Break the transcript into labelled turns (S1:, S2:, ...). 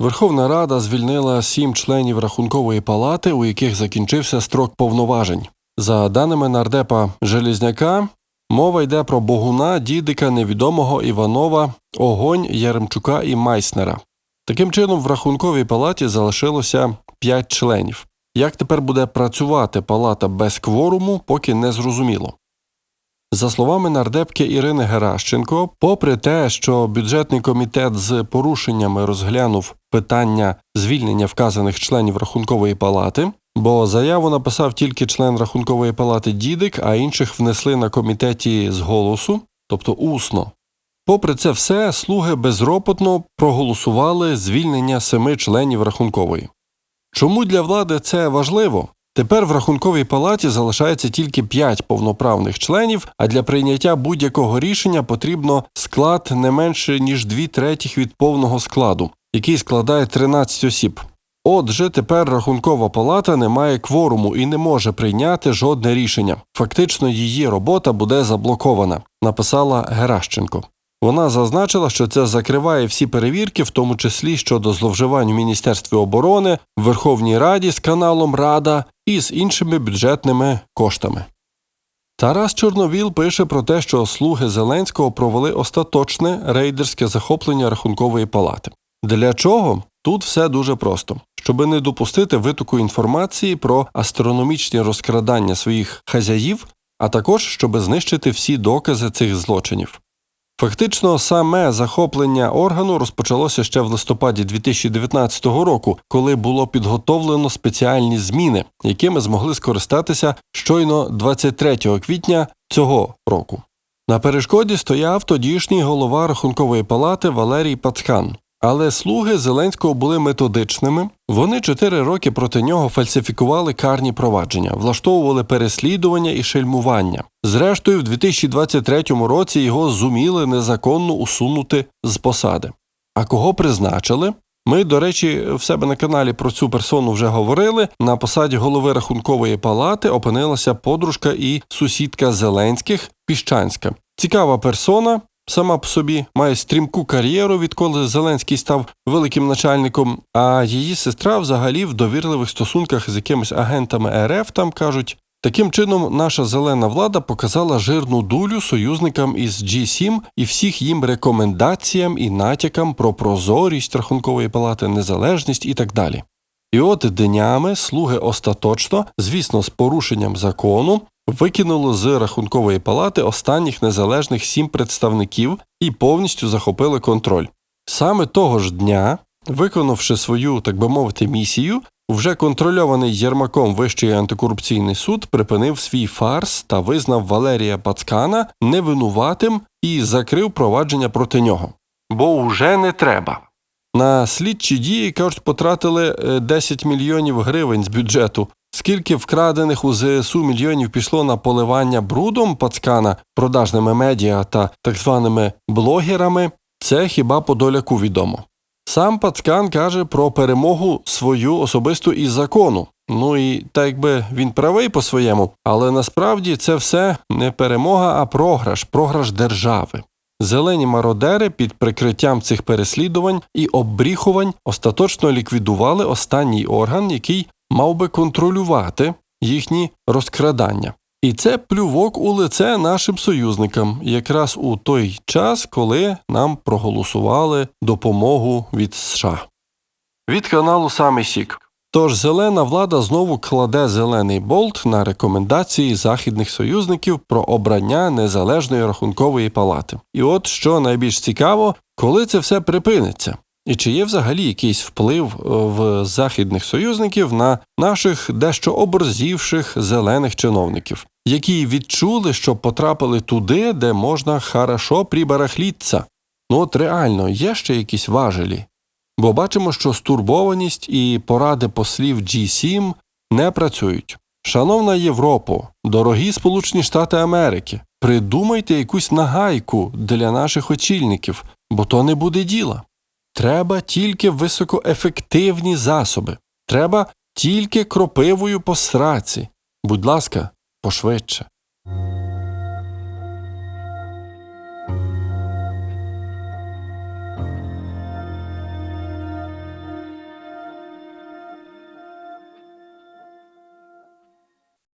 S1: Верховна Рада звільнила сім членів рахункової палати, у яких закінчився строк повноважень. За даними нардепа Желізняка, мова йде про Богуна, Дідика, Невідомого, Іванова, Огонь, Яремчука і Майснера. Таким чином, в рахунковій палаті залишилося п'ять членів. Як тепер буде працювати палата без кворуму, поки не зрозуміло. За словами нардепки Ірини Геращенко, попри те, що бюджетний комітет з порушеннями розглянув питання звільнення вказаних членів рахункової палати, бо заяву написав тільки член рахункової палати Дідик, а інших внесли на комітеті з голосу, тобто усно. Попри це все, слуги безропотно проголосували звільнення семи членів рахункової. Чому для влади це важливо? Тепер в рахунковій палаті залишається тільки 5 повноправних членів, а для прийняття будь-якого рішення потрібно склад не менше ніж 2 третіх від повного складу, який складає 13 осіб. Отже, тепер рахункова палата не має кворуму і не може прийняти жодне рішення. Фактично, її робота буде заблокована, написала Геращенко. Вона зазначила, що це закриває всі перевірки, в тому числі щодо зловживань у Міністерстві оборони, в Верховній Раді з каналом Рада і з іншими бюджетними коштами. Тарас Чорновіл пише про те, що слуги Зеленського провели остаточне рейдерське захоплення рахункової палати. Для чого? Тут все дуже просто. Щоби не допустити витоку інформації про астрономічні розкрадання своїх хазяїв, а також щоб знищити всі докази цих злочинів. Фактично, саме захоплення органу розпочалося ще в листопаді 2019 року, коли було підготовлено спеціальні зміни, якими змогли скористатися щойно 23 квітня цього року. На перешкоді стояв тодішній голова рахункової палати Валерій Пацкан. Але слуги Зеленського були методичними. Вони чотири роки проти нього фальсифікували карні провадження, влаштовували переслідування і шельмування. Зрештою, в 2023 році його зуміли незаконно усунути з посади. А кого призначили? Ми, до речі, в себе на каналі про цю персону вже говорили. На посаді голови рахункової палати опинилася подружка і сусідка Зеленських Піщанська. Цікава персона, сама по собі має стрімку кар'єру, відколи Зеленський став великим начальником, а її сестра взагалі в довірливих стосунках з якимись агентами РФ там кажуть. Таким чином, наша зелена влада показала жирну дулю союзникам із G7 і всіх їм рекомендаціям і натякам про прозорість рахункової палати, незалежність і так далі. І от днями слуги остаточно, звісно, з порушенням закону, викинули з рахункової палати останніх незалежних сім представників і повністю захопили контроль. Саме того ж дня, виконавши свою, так би мовити, місію, вже контрольований Єрмаком Вищий антикорупційний суд припинив свій фарс та визнав Валерія Пацкана невинуватим і закрив провадження проти нього. Бо вже не треба. На слідчі дії, кажуть, потратили е, 10 мільйонів гривень з бюджету. Скільки вкрадених у ЗСУ мільйонів пішло на поливання брудом пацкана продажними медіа та так званими блогерами, це хіба Подоляку відомо. Сам Пацкан каже про перемогу свою особисту із закону. Ну і так якби він правий по-своєму, але насправді це все не перемога, а програш, програш держави. Зелені мародери під прикриттям цих переслідувань і оббріхувань остаточно ліквідували останній орган, який мав би контролювати їхні розкрадання. І це плювок у лице нашим союзникам, якраз у той час, коли нам проголосували допомогу від США. Від каналу Самий Сік. Тож зелена влада знову кладе зелений болт на рекомендації західних союзників про обрання незалежної рахункової палати. І от що найбільш цікаво, коли це все припиниться. І чи є взагалі якийсь вплив е, в західних союзників на наших дещо оборзівших зелених чиновників, які відчули, що потрапили туди, де можна хорошо прибарахліться? Ну от реально є ще якісь важелі? Бо бачимо, що стурбованість і поради послів G7 не працюють. Шановна Європо, дорогі Сполучені Штати Америки, придумайте якусь нагайку для наших очільників, бо то не буде діла. Треба тільки високоефективні засоби. Треба тільки кропивою по сраці. Будь ласка, пошвидше.